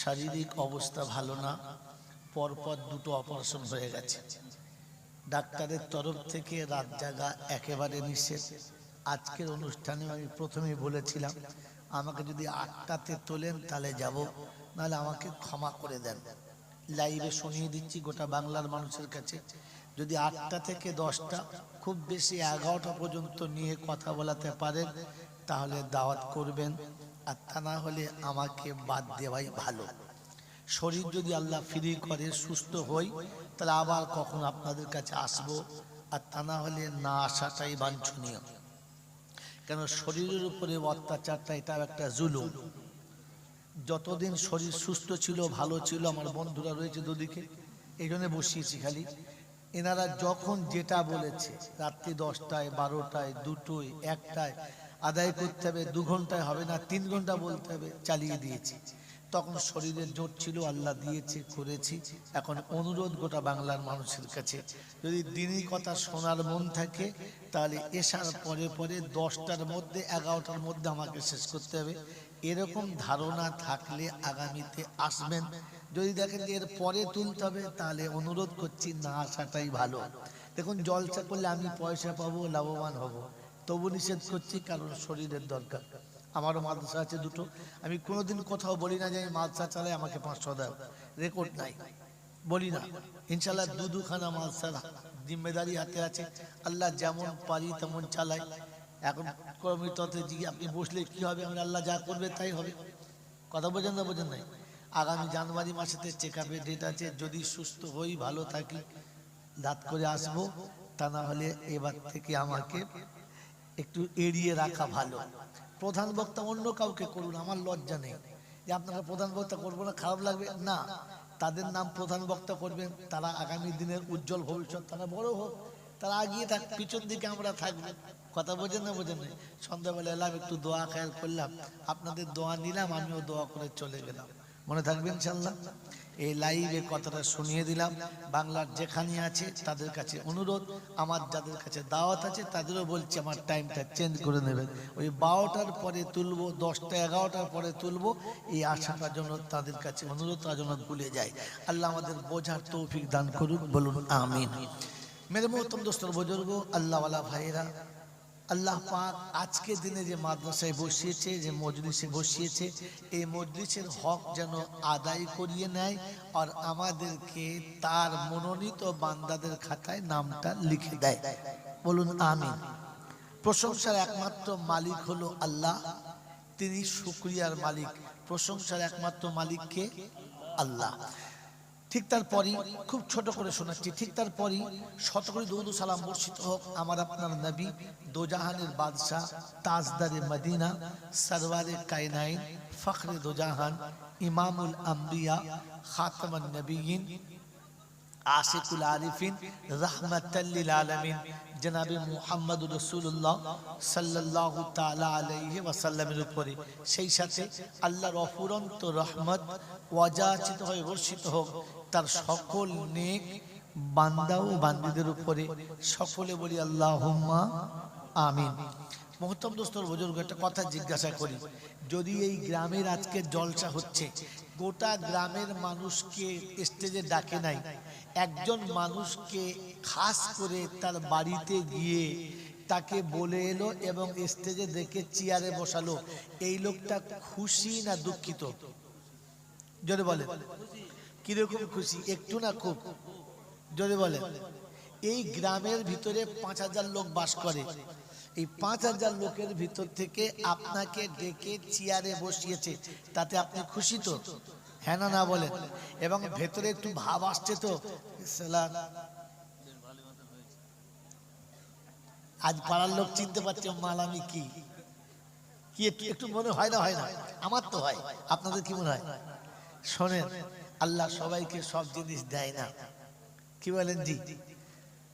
শারীরিক অবস্থা ভালো না, পরপর দুটো অপারেশন হয়ে গেছে। ডাক্তারের তরফ থেকে রাত জাগা একেবারে নিষেধ। আজকের অনুষ্ঠানে আমি প্রথমেই বলেছিলাম, আমাকে যদি আটটাতে তোলেন তাহলে যাব, নাহলে আমাকে ক্ষমা করে দেন। লাইভে শুনিয়ে দিচ্ছি গোটা বাংলার মানুষের কাছে। যদি আটটা থেকে দশটা, খুব বেশি এগারোটা পর্যন্ত নিয়ে কথা বলাতে পারেন, তাহলে দাওয়াত করবেন। আর তা না হলে আমাকে বাদ দেওয়াই ভালো। শরীর যদি আল্লাহ ফ্রি করে, সুস্থ হই, তাহলে আবার কখন আপনাদের কাছে আসব। আর তা না হলে না আসাটাই বাঞ্ছনীয়। কেন শরীরের উপরে অত্যাচারটা এটাও একটা জুলুম। যতদিন শরীর সুস্থ ছিল, ভালো ছিল, আমার বন্ধুরা রয়েছে দুদিকে, এই জন্য বসিয়েছি খালি। এনারা যখন যেটা বলেছে, রাত্রি দশটায়, বারোটায়, দুটোয়, একটায় আদায় করতে হবে, দু ঘন্টায় হবে না, তিন ঘণ্টা বলতে হবে, চালিয়ে দিয়েছি। তখন শরীরের জোর ছিল, আল্লাহ দিয়েছে, করেছি। এখন অনুরোধ গোটা বাংলার মানুষের কাছে, যদি দিনই কথা শোনার মন থাকে, তাহলে এসার পরে পরে দশটার মধ্যে, এগারোটার মধ্যে আমাকে শেষ করতে হবে। এরকম ধারণা থাকলে আগামীতে আসবেন। যদি দেখেন এর পরে তুলতে হবে, তাহলে অনুরোধ করছি না আসাটাই ভালো। দেখুন, জলসা করলে আমি পয়সা পাবো, লাভবান হব। তবু নিষেধ করছি, কারণ শরীরের দরকার। আমারও মাদ্রাসা আছে দুটো। আমি কোনোদিন কোথাও বলি না যে আমি মাদ্রাসা চালাই, আমাকে পাঁচশো দাও। রেকর্ড নাই। বলি না। ইনশাল্লাহ দু দুখানা মাদ্রাসার জিম্মেদারি হাতে আছে। আল্লাহ যেমন পারি তেমন চালাই। এখন কর্মীততে জিগে, আপনি বসলে কি হবে? আমি আল্লাহ যা করবে তাই হবে। কথা বোঝেন না, বোঝেন নাই? আগামী জানুয়ারি মাসেতে চেক আপের ডেট আছে। যদি সুস্থ হই, ভালো থাকি, দাঁত করে আসব। তা না হলে এবার থেকে আমাকে একটু এড়িয়ে রাখা ভালো। প্রধান বক্তা অন্য কাউকে করুন, আমার লজ্জা নেই। যে আপনারা প্রধান বক্তা করব না, খারাপ লাগবে? না। তাদের নাম প্রধান বক্তা করবেন, তারা আগামী দিনের উজ্জ্বল ভবিষ্যৎ, তারা বড় হোক, তারা আগিয়ে থাক, পিছন দিকে আমরা থাকব। কথা বোঝেন না বোঝেন সন্ধ্যাবেলা এলাম, একটু দোয়া খেয়াল করলাম। আপনাদের দোয়া নিলাম, আমিও দোয়া করে চলে গেলাম। মনে থাকবেন ইনশাল্লাহ এই লাইভে কথাটা শুনিয়ে দিলাম। বাংলার যেখানে আছে তাদের কাছে অনুরোধ, আমার যাদের কাছে দাওয়াত আছে তাদেরও বলছি আমার টাইমটা চেঞ্জ করে নেবেন। ওই বারোটার পরে তুলবো, দশটা, এগারোটার পরে তুলবো, এই আশাটার জন্য তাদের কাছে অনুরোধ, তার জন্য ভুলে যায় আল্লাহ আমাদের বোঝার তৌফিক দান করুক, বলুন আমিন। মেরে মোহতম দোস্তর বুজুর্গ, আল্লাহওয়ালা ভাইয়েরা আল্লাহ পাক আজকে দিনে যে মাদ্রাসায় বসিয়েছে, যে মজলিসে বসিয়েছে, এই মজলিসের হক যেন আদায় করিয়ে নেয় আর আমাদেরকে তার মনোনীত বান্দাদের খাতায় নামটা লিখে দেয়। বলুন আমি প্রশংসার একমাত্র মালিক হলো আল্লাহ। তিনি শুক্রিয়ার মালিক। প্রশংসার একমাত্র মালিককে আল্লাহ। ঠিক তারপরই, খুব ছোট করে শোনাচ্ছি, ঠিক তারপরই শত করে দৌদ সালাম বর্ষিত হোক আমার আপনার নবী দোজাহানের বাদশাহ তাজদারে মদিনা, সরওয়ারে কায়নাইন, ফখরে দোজাহান, ইমামুল আম্বিয়া, খাতমান নবীন আশিকুল আরিফিন রহমতাল্লিল আলমিন। জনাবে মুহাম্মদ রসুল্লাহ সাল্লাহ তালা আলাইহি ওয়াসাল্লামের উপরে। সেই সাথে আল্লাহর অফুরন্ত রহমত ওয়াজাচিত হয়ে বর্ষিত হোক, তার সকল নেক বান্দা ও বান্দিদের উপরে সকলে বলি আল্লাহ আমিন। মহত্তম দোস্তর বুজুর্গ, একটা কথা জিজ্ঞাসা করি। যদি এই গ্রামের আজকে জলসা হচ্ছে গোটা গ্রামের মানুষকে স্টেজে ডাকে নাই। একজন মানুষকে খাস করে তার বাড়িতে গিয়ে তাকে বলে এলো এবং স্টেজে দেখে চেয়ারে বসালো। এই লোকটা খুশি না দুঃখিত? জোরে বলে। কীরকম খুশি? একটু না খুব? জোরে বলে। এই গ্রামের ভিতরে পাঁচ হাজার লোক বাস করে। এই পাঁচ হাজার লোকের ভিতর থেকে আপনাকে ডেকে চেয়ারে বসিয়েছে, তাতে আপনি খুশি তো? হ্যাঁ না না বলেন। এবং ভেতরে একটু ভাব আসছে তো? আজ পাড়ার লোক চিনতে পারছে মাল আমি কি। কি একটু মনে হয় না হয় না? আমার তো হয়। আপনাদের কি মনে হয়? শোনেন, আল্লাহ সবাইকে সব জিনিস দেয় না। কি বলেন জি?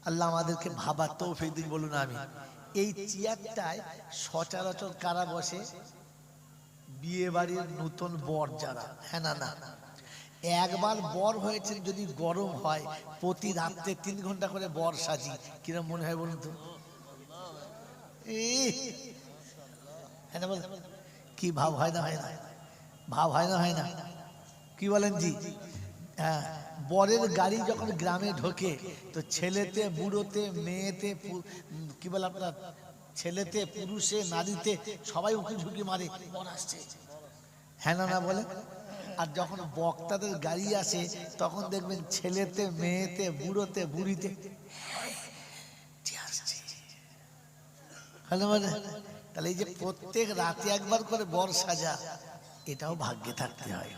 আল্লাহ আমাদেরকে ভাবার তৌফিক দিন, বলুন আমি এই চেয়ারটায় সচরাচর কারা বসে? বিয়ে বাড়ির নতুন বর যারা। হ্যাঁ না না। একবার বর হয়েছে যদি গরম হয়, প্রতি রাত্রে তিন ঘণ্টা করে বর সাজি। কিরম মনে হয় বলুন তো? হ্যাঁ কি ভাব হয় না হয় না? ভাব হয় না হয় না? কি বলেন জি? হ্যাঁ। বরের গাড়ি যখন গ্রামে ঢোকে, তো ছেলেতে, বুড়োতে, মেয়েতে কি বলে আপনার? ছেলেতে, পুরুষে, নারীতে সবাই উকি ঝুঁকি মারে আসছে। হ্যাঁ না না বলে? আর যখন বক্তাদের গাড়ি আসে, তখন দেখবেন ছেলেতে, মেয়েতে, বুড়োতে, বুড়িতে যে আসছে। হ্যালো মানে তাহলে এই যে প্রত্যেক রাতে একবার করে বর সাজা, এটাও ভাগ্যে থাকতে হয়।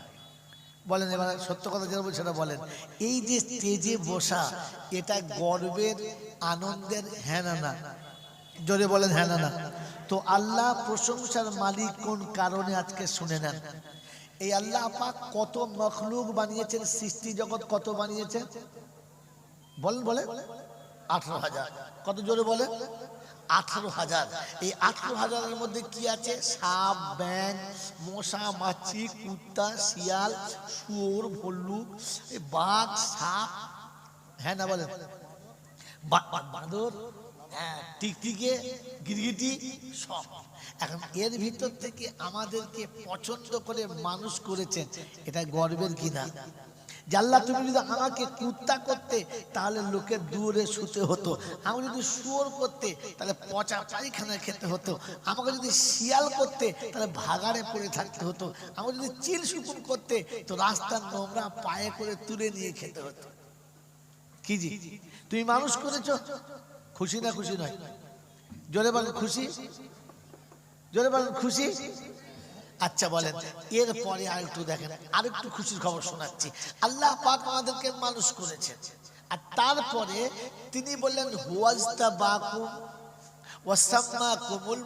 বলেন, এবার সত্য কথা যেটা বলছে সেটা বলেন। এই যে স্টেজে বসা, এটা গর্বের, আনন্দের হ্যাঁ না জোরে বলেন হ্যাঁ না না তো আল্লাহ প্রশংসার মালিক কোন কারণে আজকে শুনে নেন? এই আল্লাহ পাক কত মখলুক বানিয়েছেন, সৃষ্টি জগৎ কত বানিয়েছেন? বলেন বলে আঠারো হাজার। কত জোরে বলে আঠারো হাজার। এই আঠারো হাজারের মধ্যে কি আছে? সাপ ব্যাং মশা মাছি কুত্তা শিয়াল শুয়োর ভল্লুক বাঘ সাপ হ্যাঁ না বলেন? বা- বা- বাঁদর হ্যাঁ, টিকটিকে গিরগিটি সব। এখন এর ভিতর থেকে আমাদেরকে পছন্দ করে মানুষ করেছেন। এটা গর্বের কিনা জাল্লা তুমি যদি আমাকে কুত্তা করতে, তাহলে লোকের দূরে শুতে হতো। আমি যদি শুয়োর করতে, তাহলে পচা পায়খানা খেতে হতো। আমাকে যদি শিয়াল করতে, তাহলে ভাগাড়ে পড়ে থাকতে হতো। আমাকে যদি চিল শুকুন করতে, তো রাস্তার নোংরা পায়ে করে তুলে নিয়ে খেতে হতো। কি জি? তুমি মানুষ করেছ? খুশি না খুশি নয়? জোরে বলেন খুশি? জোরে বলেন খুশি? আচ্ছা বলেন, এরপরে আর একটু দেখেন, আরেকটু খুশির খবর শোনাচ্ছি। আল্লাহ পাক আমাদেরকে মানুষ করেছেন। আর তারপরে তিনি বললেন হুয়াজতা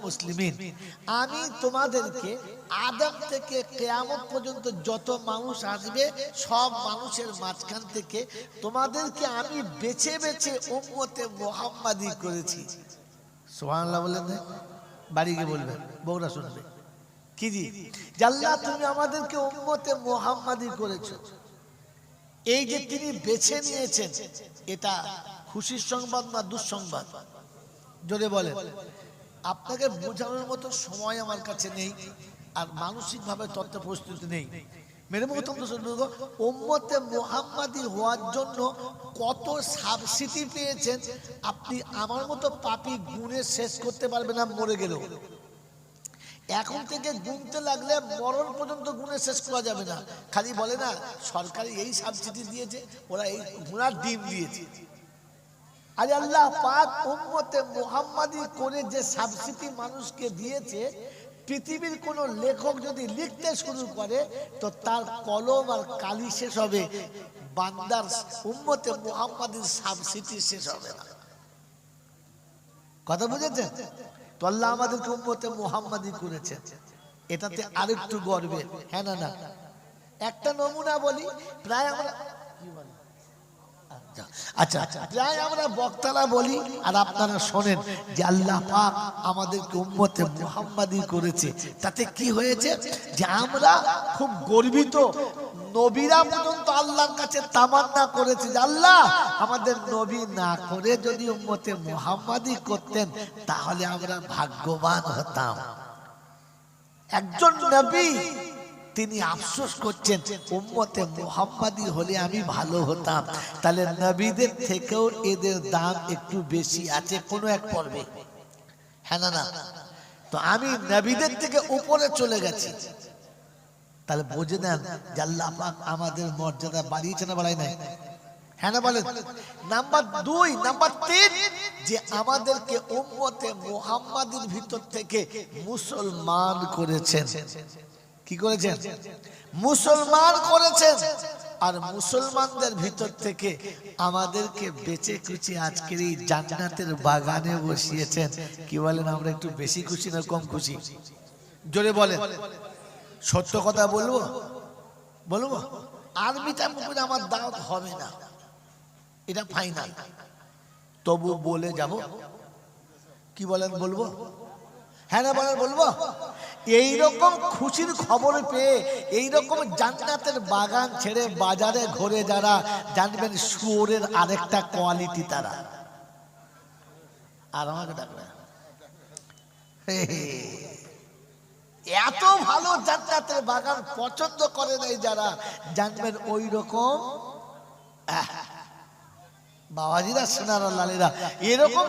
মুসলিমিন। আমি তোমাদেরকে আদম থেকে কেয়ামত পর্যন্ত যত মানুষ আসবে, সব মানুষের মাঝখান থেকে তোমাদেরকে আমি বেছে বেছে উম্মতে মোহাম্মাদি করেছি। সুবহানাল্লাহ বলেন? বাড়ি গিয়ে বলবেন, বউরা শুনবে। কি জি? জাল্লা তুমি আমাদেরকে উম্মতে মোহাম্মদি করেছ। এই যে তিনি বেছে নিয়েছেন, এটা খুশির সংবাদ না দুঃসংবাদ? যদি বলেন। আপনাকে বোঝানোর মতো সময় আমার কাছে নেই, আর মানসিকভাবে তত্ত্ব প্রস্তুতি নেই। মেরে ওম্মতে মোহাম্মাদি হওয়ার জন্য কত সাবসিডি পেয়েছেন, আপনি আমার মতো পাপি গুণে শেষ করতে পারবেন না, মরে গেলেও। এখন থেকে গুনতে লাগলে মরণ পর্যন্ত গুনে শেষ করা যাবে না। খালি বলে না, সরকারি এই সাবসিডি দিয়েছে, ওরা এই ঘোড়ার ডিম দিয়েছে। আরে আল্লাহ পাক উম্মতে মুহাম্মাদি করে যে সাবসিডি মানুষকে দিয়েছে, পৃথিবীর কোন লেখক যদি লিখতে শুরু করে, তো তার কলম আর কালি শেষ হবে। বান্দার উম্মতে মুহাম্মাদির সাবসিডি শেষ হবে না। কথা বুঝেছেন? তো আল্লাহ আমাদেরকে উম্মতে মুহাম্মাদি করেছেন। এটাতে আরেকটু গর্বের হ্যাঁ না না। একটা নমুনা বলি, প্রায় আমরা? আচ্ছা আচ্ছা প্রায় আমরা বক্তারা বলি, আর আপনারা শোনেন যে আল্লাহ পাক আমাদেরকে উম্মতে মুহাম্মাদি করেছে। তাতে কি হয়েছে? যে আমরা খুব গর্বিত নবীরা পর্যন্ত আল্লাহর কাছে তামান্না করেছে আল্লাহ, আমাদের নবী না করে যদি উম্মতে মুহাম্মাদি করতেন, তাহলে আমরা ভাগ্যবান হতাম। একজন নবী, তিনি আফসোস করছেন, উম্মতে মুহাম্মাদি হলে আমি ভালো হতাম। তাহলে নবীদের থেকেও এদের দাম একটু বেশি আছে কোনো এক পর্বে। হ্যাঁ না না। তো আমি নবীদের থেকে উপরে চলে গেছি। তাহলে বুঝে নেন যে আল্লাহ আমাদের মর্যাদা বাড়িয়েছে না বাড়াই নাই। হ্যাঁ না বলেন? নাম্বার দুই, নাম্বার তিন, যে আমাদেরকে উম্মতে মুহাম্মাদের ভিতর থেকে মুসলমান করেছেন। কি করেছেন? মুসলমান করেছেন। আর মুসলমানদের ভিতর থেকে আমাদেরকে বেঁচে খুশি আজকের এই জান্নাতের বাগানে বসিয়েছেন। কি বলেন, আমরা একটু বেশি খুশি না কম খুশি? জোরে বলেন। সত্য কথা বলব? বলব? আরবিটা মুখে আমার দাওয়াত হবে না। এটা ফাইনাল তবু বলে যাব। কি বলেন বলব? হ্যাঁ না বলেন বলব। এইরকম খুশির খবর পেয়ে, এইরকম জান্নাতের বাগান ছেড়ে বাজারে ঘুরে যারা, জানবেন শুয়োরের আরেকটা কোয়ালিটি তারা। আর আমাকে ডাকবে। এত ভালো জান্নাতের বাগান পছন্দ করে নাই যারা, জানবেন ওই রকম বাবাজিরা, সোনারা, লালেরা, এরকম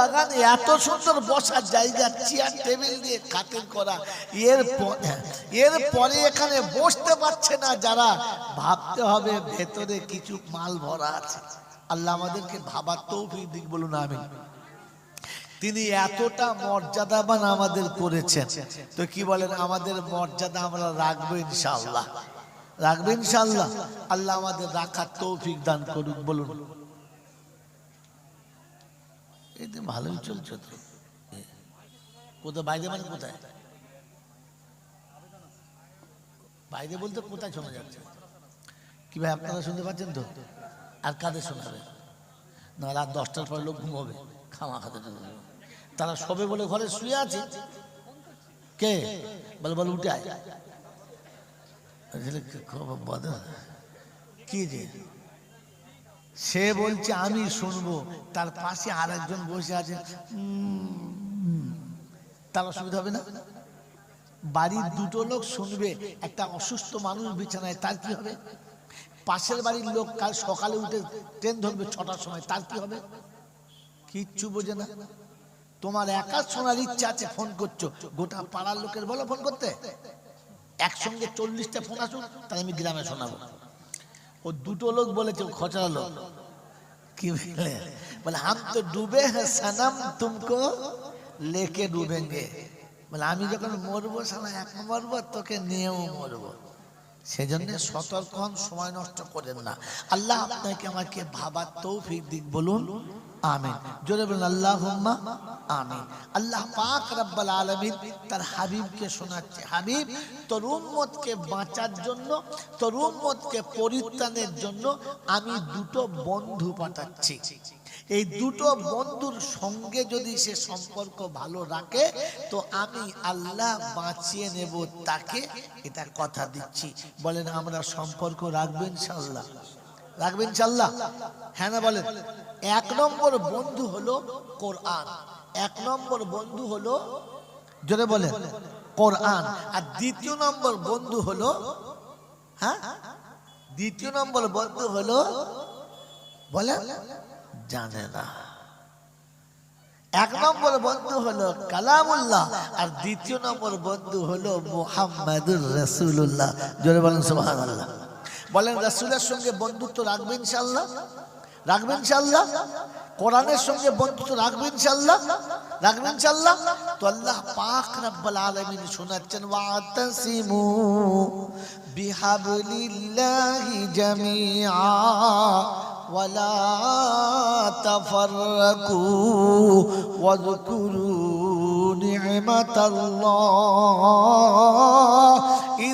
বাগান, এত সুন্দর বসার জায়গা, চেয়ার, টেবিল দিয়ে করা, এর এর পরে এখানে বসতে পারছে না যারা, ভাবতে হবে ভেতরে কিছু মাল ভরা আছে। আল্লাহ আমাদেরকে ভাবার তৌফিক দিক, বলুন আমি তিনি এতটা মর্যাদাবান আমাদের করেছেন। তো কি বলেন? আমাদের মর্যাদা আমরা রাখব ইনশাআল্লাহ। রাখব ইনশাআল্লাহ। আল্লাহ আমাদের রাখার তৌফিক দান করুক, বলুন। এই তো ভালোই চলছে তো। কোথায়? বাইরে মানে কোথায়? বাইরে বলতে কোথায় শোনা যাচ্ছে? কি ভাই, আপনারা শুনতে পাচ্ছেন তো? আর কাদের শোনাবে না রাত দশটার পরে লোক ঘুমোবে। খামা খাতে তারা সবে বলে ঘরে শুয়ে আছে। কে? বলে বলে, উঠে কি যে? সে বলছে, আমি শুনব। তার পাশে আর একজন বসে আছে। তার অসুবিধা হবে না? বাড়ির দুটো লোক শুনবে, একটা অসুস্থ মানুষ বিছানায়, তার কি হবে? পাশের বাড়ির লোক কাল সকালে উঠে ট্রেন ধরবে ছটার সময়, তার কি হবে? কিচ্ছু বোঝে না। তোমার একা শোনার ইচ্ছা আছে, ফোন করছ। গোটা পাড়ার লোকের বলো ফোন করতে। একসঙ্গে চল্লিশটা ফোন আসুক, তাহলে আমি গ্রামে শোনাবো। ও দুটো লোক বলেছে খচরা লোক। কি বলে? বলে, হাম তো ডুবে সনম তুমকো, লেকে ডুবেঙ্গে। বলে, আমি যখন মরবো সালা এক মরবো তোকে নিয়েও মরবো। সেজন্য সতর্ক সময় নষ্ট করেন না। আল্লাহ আপনাকে আমাকে ভাবার তৌফিক দিক, বলুন। আমিন। জোরে বলুন আল্লাহ আমিন। আল্লাহ পাক রব্বাল আলামিন তার হাবিবকে শোনাচ্ছে। হাবিব, তোর উম্মতকে বাঁচার জন্য, তোর উম্মতকে পরিত্রাণের জন্য আমি দুটো বন্ধু পাঠাচ্ছি। এই দুটো বন্ধুর সঙ্গে যদি সে সম্পর্ক ভালো রাখে, তো আমি আল্লাহ বাঁচিয়ে নেব তাকে। এটা কথা দিচ্ছি। বলেন, আমরা সম্পর্ক রাখব ইনশাল্লাহ রাখবেন ইনশাল্লাহ হ্যাঁ না বলেন? এক নম্বর বন্ধু হলো কোরআন। এক নম্বর বন্ধু হলো, জোরে বলেন, কোরআন। আর দ্বিতীয় নম্বর বন্ধু হলো হ্যাঁ? দ্বিতীয় নম্বর বন্ধু হলো বলে জানে না। এক নম্বর বন্ধু হলো কালামুল্লাহ, আর দ্বিতীয় নম্বর বন্ধু হলো মুহাম্মাদুর রাসূলুল্লাহ। জোরে বলেন, সুবহানাল্লাহ। বলেন, রাসুলের সঙ্গে বন্ধুত্ব রাখবে ইনশাল্লাহ রাখবে ইনশাল্লাহ কোরআনের সঙ্গে বন্ধুত্ব রাখবে ইনশাল্লাহ রাখবেন ইনশাল্লাহ তো আল্লাহ পাক রব্বুল আলামিন শোনাচ্ছেন, ওয়াতাসিমু বিহাবলিল্লাহি জামিআ ওয়ালা তাফাররাকু ওয়াযকুরু নি'মাতাল্লাহ। ইয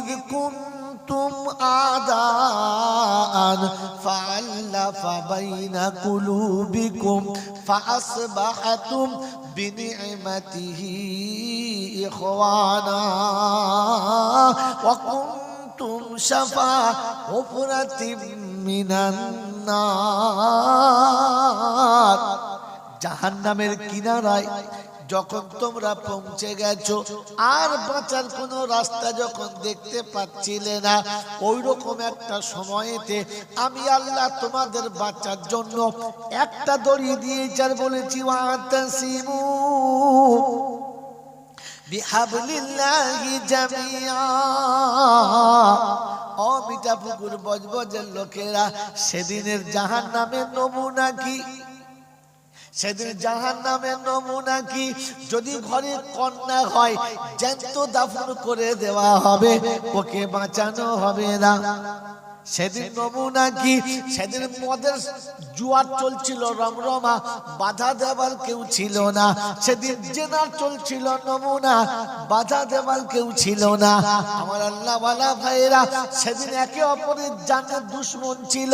أعداء فألف بين قلوبكم فأصبحتم بنعمته إخوانا وكنتم شفا حفرة من النار জাহান্নামের কিনারায় যখন তোমরা পৌঁছে গেছো, আর বাঁচার কোনো রাস্তা যখন দেখতে পাচ্ছিলে না ওই রকম একটা সময়েতে আমি আল্লাহ তোমাদের বাঁচার জন্য একটা দড়ি দিয়েছি আর বলেছি মিঠা পুকুর বজবজের লোকেরা, সেদিনের জাহান নামের নমুনা কি? সেদিন জাহান নামের নমুনা কি? যদি ঘরে কন্যা হয়, জ্যান্ত দাফন করে দেওয়া হবে, ওকে বাঁচানো হবে না। সেদিন নমুনা কি? সেদিন মদের জুয়ার চলছিল, রমরমা, বাধা দেবার কেউ ছিল না। সেদিন জেনার চলছিল নমুনা, বাধা দেবার কেউ ছিল না। আমার আল্লাহ বালা ভাইরা সেদিন একে অপরের জানের দুশ্মন ছিল।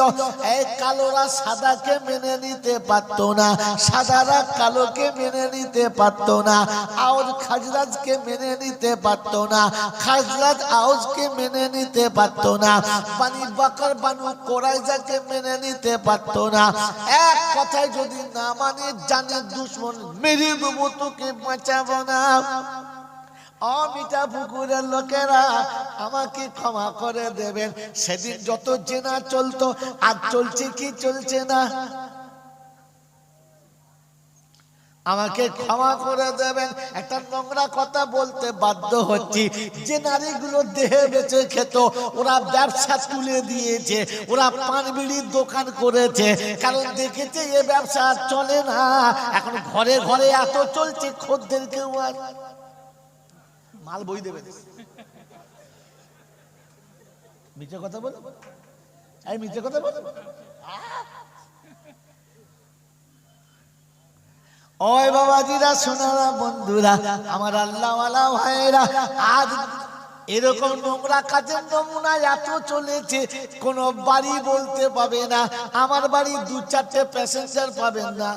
এই কালোরা সাদাকে মেনে নিতে পারত না, সাদারা কালোকে মেনে নিতে পারত না আউজ খাজরাজকে মেনে নিতে পারত না, খাজরাজ আউজকে মেনে নিতে পারত না। বানি বাকর বানু কোরাইজাকে মেনে নিতে পারত না। এক কথায় যদি না মানে জানে দুশ্মন মেরে দেবো, তোকে বাঁচাবো না। অমিতা পুকুরের লোকেরা আমাকে ক্ষমা করে দেবেন। সেদিন যত জেনা চলতো, আর চলছে কি চলছে না। আমাকে ক্ষমা করে দেবেন। একটা নোংরা কথা বলতে বাধ্য হচ্ছি। যে নারীগুলো দেহে বেঁচে খেত, ওরা ব্যবসা তুলে দিয়েছে, ওরা পান বিড়ির দোকান করেছে। কারণ দেখেছে এ ব্যবসা চলে না। এখন ঘরে ঘরে এত চলছে, খদ্দের কেউ আর মাল বই দেবে মিথ্যে কথা বল। এই মিথ্যে কথা বল। ওই বাবাজিরা, সোনারা, বন্ধুরা, আমার আল্লাহওয়ালা ভাইরা আজ এরকম নোংরা কাজের নমুনা এত চলেছে, কোন বাড়ি বলতে পাবে না, আমার বাড়ি দু চারটে প্যাসেঞ্জার পাবেন না।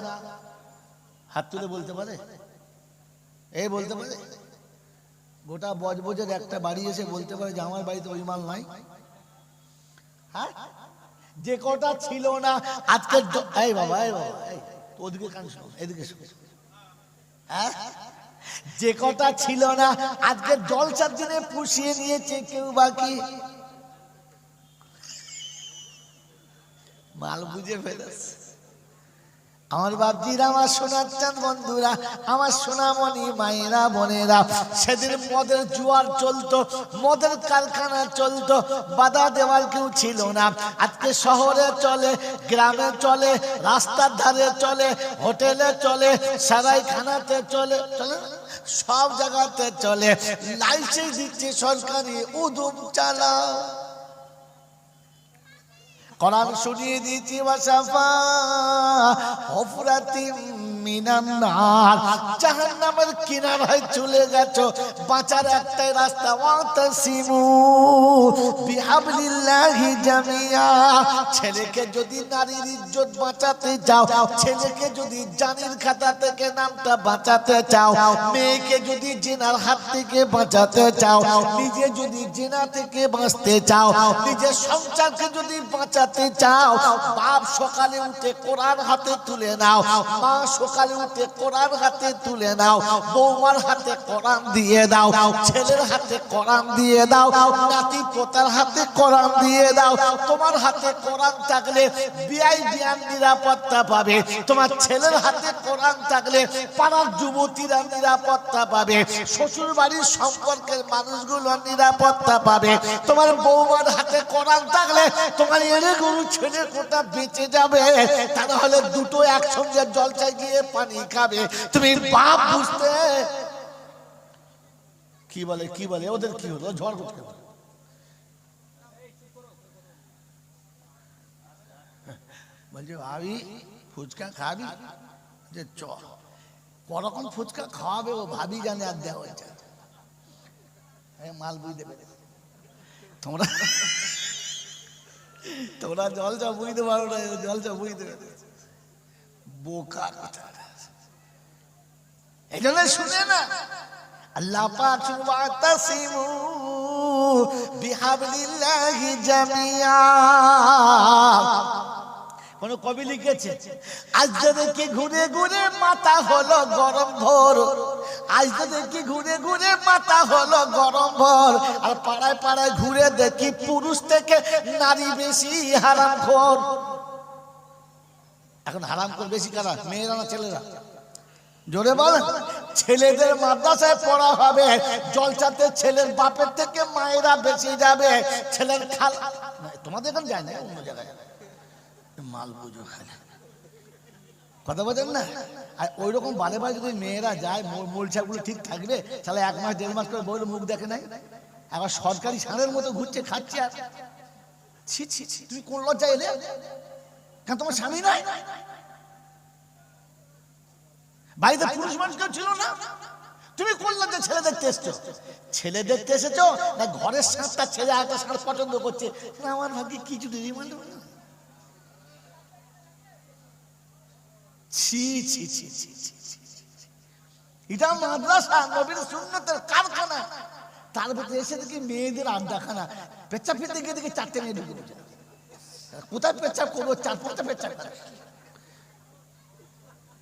হাত তুলে বলতে পারে? এই বলতে পারে? গোটা বজবজের একটা বাড়ি এসে বলতে পারে যে, আমার বাড়িতে ওই মাল নাই। হ্যাঁ? যে কটা ছিল না, আজকে দ- এই বাবা এই বাবা ওদিকে কান শোন এদিকে শোন হ্যাঁ? যে কথা ছিল না আজকে জলসার জনে পুষিয়ে নিয়েছে কেউ বাকি। মাল বুঝে ফেলেছে। আমার বাপজিরা, আমার সোনার চাঁদ বন্ধুরা, আমার সোনামণি মায়েরা, বোনেরা, সেদিন মদের জুয়ার চলতো, মদের কারখানা চলতো, বাধা দেওয়ার কেউ ছিল না। আজকে শহরে চলে, গ্রামে চলে, রাস্তার ধারে চলে, হোটেলে চলে, সারাইখানাতে চলে চলে সব জায়গাতে চলে। লাইসেন্স দিচ্ছে সরকারি, উদুম চালাও কোরআন শুনিয়ে দিয়েছি ওয়াসাফা হফরাতি ছেলেকে যদি নারীর ইজ্জত বাঁচাতে চাও, ছেলেকে যদি জানির খাতা থেকে নামটা বাঁচাতে চাও, মেয়েকে যদি জেনার হাত থেকে বাঁচাতে চাও, নিজে যদি জেনা থেকে বাঁচতে চাও, নিজের সংসারকে যদি বাঁচাতে চাও, বাপ সকালে উঠে কোরআন হাতে তুলে নাও, মা সকালে উঠে কোরআন হাতে তুলে নাও বৌমার হাতে কোরআন দিয়ে দাও, ছেলের হাতে কোরআন দিয়ে দাও, নাতি পোতার হাতে কোরআন দিয়ে দাও, তোমার হাতে কোরআন থাকলে বিআই বিয়ান নিরাপত্তা পাবে, তোমার ছেলের হাতে কোরআন থাকলে পাড়ার যুবতীরা নিরাপত্তা পাবে শ্বশুর বাড়ির সম্পর্কের মানুষগুলো নিরাপত্তা পাবে, তোমার বৌমার হাতে কোরআন থাকলে তোমার এড়ে গরু ছেলে কোটা বেঁচে যাবে তা নাহলে দুটো একসঙ্গে জলচায় গিয়ে পানি খাবে। তুমি বাপ বুঝতে। কি বলে কি বলে? ওদের কি হলো? ঝড় করতে বলছে, ভাবি, ফুচকা খাবি? যে চ। করকম ফুচকা খাওয়াবে ও ভাবি জানে আর দেওয়া হচ্ছে মাল বুঝ দেবে তোমরা তোমরা জলটা বুঝতে পারো না, জলটা বুঝতে পারো বোকা কথা। এই শুনে না, আল্লাহ পাক ওয়াতাসিমু বিহাবলিল্লাহি জামিয়া। কোন কবি লিখেছে, আজ দেখি ঘুরে ঘুরে মাথা হলো গরম ভোর। আজ দেখি ঘুরে ঘুরে মাথা হলো গরম ভোর। আর পাড়ায় পাড়ায় ঘুরে দেখি পুরুষ থেকে নারী বেশি হারাম খোর। এখন হারাম খোর বেশি কারা? মেয়েরা না ছেলেরা? জোরে বল। ছেলেদের মাদ্রাসায় পড়া হবে। জলচাতে ছেলের বাপের থেকে মায়েরা বেশি যাবে। ছেলের খাল তোমাদের এখানে যায় না অন্য জায়গায়? মাল বুঝো খালি। কথা বলেন না? আর ওই রকম বারে বারে যদি মেয়েরা যায় মূলছাগুলো ঠিক থাকবে, তাহলে এক মাস, দেড় মাস করে বউয়ের মুখ দেখে নাই? আবার সরকারি সারের মতো ঘুরছে, খাচ্ছে আর ছি ছি ছি, তুমি কোন লজ্জা এলে? কেন তোমার স্বামী নাই? বাড়িতে পুরুষ মানুষ কেউ ছিল না? তুমি কোন লজ্জা ছেলে দেখতে এসছো ছেলে দেখতে এসেছ? না ঘরের সাতটা ছেলে একটা সাত পছন্দ করছে? না, আমার ভাগ্যে কিছু রিমান্ড ছি ছি। এটা কারখানা। এসে দেখি মেয়েদের আড্ডাখানা। ফিরতে গিয়ে দেখি চারটে কোথায় পেচ্ছাপ করব? চার পাঁচটা পেচ্ছাপ।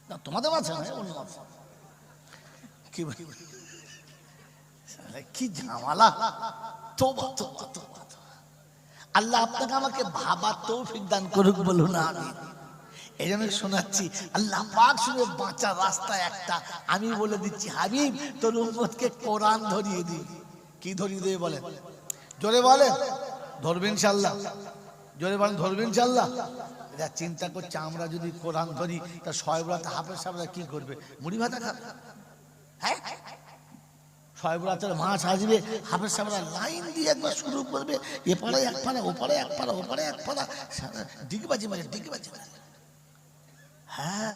না, তোমাদের অন্য কি কি ঝামেলা। তোবা তোবা তোবা। আল্লাহ আপনাকে আমাকে ভাবার তৌফিক দান করুক বলুন না আমি এই জন্য শোনাচ্ছি, আল্লাহ পাক শুনে বাঁচার রাস্তা একটা, আমি বলে দিচ্ছি, হাবিব, তোর উম্মতকে কোরআন ধরিয়ে দিই কি ধরিয়ে দেবে বলে জোরে বলে ধরবেন ইনশাল্লাহ জোরে বলেন ধরবেন ইনশাল্লাহ এটা চিন্তা করছে, আমরা যদি কোরআন ধরি, তা সয়বরাতে হাফেজ সাহেবরা কি করবে? মুড়ি ভাতা খাবে? হ্যাঁ? মাছ আসবে সাহেবরা লাইন দিয়ে একবার শুরু করবে, এপারে এক পাড়া, ওপারে এক পাড়া, ওপারে এক পাড়া ডিগবাজি মারে ডিগবাজি মারে। হ্যাঁ?